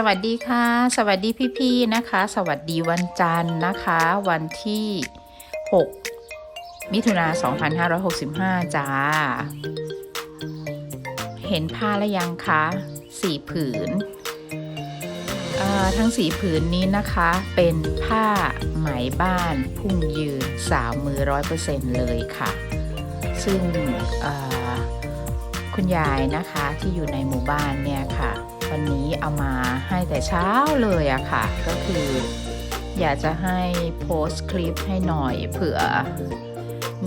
สวัสดีค่ะ สวัสดีพี่ๆนะคะ สวัสดีวันจันทร์นะคะ วันที่ 6 มิถุนา2565 จ้า เห็นผ้าแล้วยังคะสี่ผืนทั้งสีผืนนี้นะคะเป็นผ้าไหมบ้านพุ่งยืนสาวมือร้อยเปอร์เซ็นต์เลยค่ะ ซึ่งคุณยายนะคะที่อยู่ในหมู่บ้านเนี่ยค่ะ วันนี้เอามาให้แต่เช้าเลยอะค่ะ ก็คือ อยากจะให้โพสต์คลิปให้หน่อยเผื่อ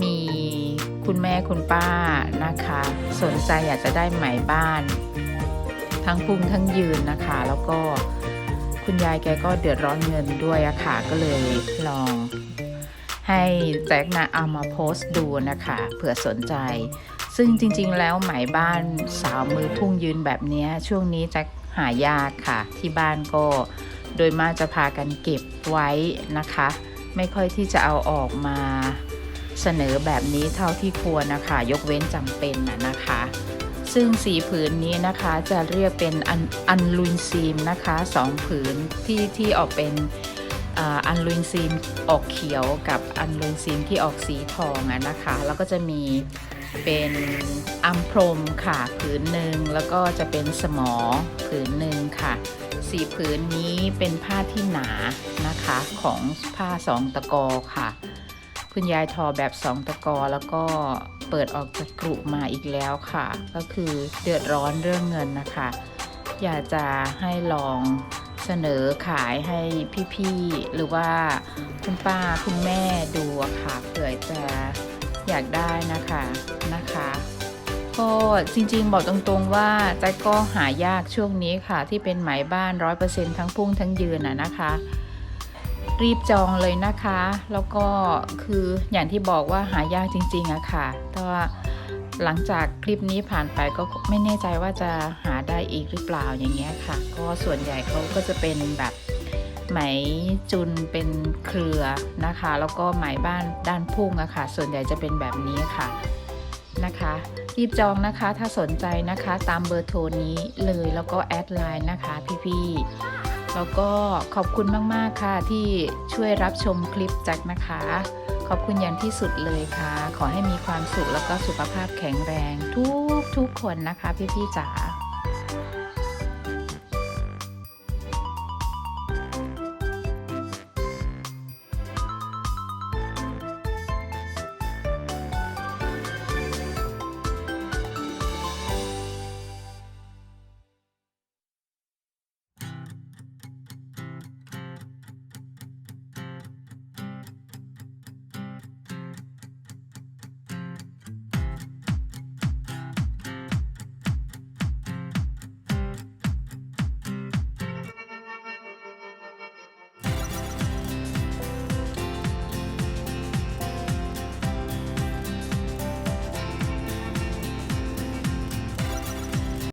มีคุณแม่คุณป้านะคะ สนใจอยากจะได้ไหมบ้าน ทั้งพุ่งทั้งยืนนะคะ แล้วก็คุณยายแกก็เดือดร้อนเงินด้วยอะค่ะ ก็เลยลองให้แจ็คนะเอามาโพสต์ดูนะคะ เผื่อสนใจ ซึ่งจริงๆ แล้วหมายบ้านสาวมือพุ่งยืนแบบนี้ช่วงนี้จ็คหายากค่ะ ที่บ้านก็โดยมากจะพากันเก็บไว้นะคะ ไม่ค่อยที่จะเอาออกมาเสนอแบบนี้เท่าที่ควรนะคะ ยกเว้นจำเป็นนะนะคะ ซึ่งสีผืนนี้นะคะจะเรียกเป็นอันอันลุนซีมนะคะสองผืนที่ที่ออกเป็นอันลุนซีมออกเขียวกับอันลุนซีมที่ออกสีทองอะนะคะ แล้วก็จะมี เป็นอัมพรมค่ะผืนหนึ่งแล้วก็จะเป็นสมอผืนหนึ่งค่ะสีผืนนี้เป็นผ้าที่หนานะคะของผ้าสองตะกอค่ะคุณยายทอแบบสองตะกอแล้วก็เปิดออกจากกรุมาอีกแล้วค่ะ ก็คือเดือดร้อนเรื่องเงินนะคะ อยากจะให้ลองเสนอขายให้พี่ๆหรือว่าคุณป้าคุณแม่ดูค่ะเผื่อจะ อยากได้นะคะนะคะก็จริงๆบอกตรงๆว่าแจ็คก็หายากช่วงนี้ค่ะ ที่เป็นไหมบ้านร้อยเปอร์เซ็นทั้งพุ่งทั้งยืนอะนะคะ รีบจองเลยนะคะ แล้วก็คืออย่างที่บอกว่าหายากจริงๆอะค่ะแต่ว่าหลังจากคลิปนี้ผ่านไปก็ไม่แน่ใจว่าจะหาได้อีกหรือเปล่าอย่างเงี้ยค่ะ ก็ส่วนใหญ่เขาก็จะเป็นแบบ ไหมจุนเป็นเครือนะคะ แล้วก็ไหมบ้านด้านพุ่งอะค่ะ ส่วนใหญ่จะเป็นแบบนี้ค่ะนะคะรีบจองนะคะถ้าสนใจนะคะตามเบอร์โทรนี้เลยแล้วก็แอดไลน์นะคะพี่ๆแล้วก็ขอบคุณมากๆค่ะที่ช่วยรับชมคลิปจากนะคะ ขอบคุณอย่างที่สุดเลยค่ะ ขอให้มีความสุขแล้วก็สุขภาพแข็งแรงทุกทุกคนนะคะพี่ๆจ๋า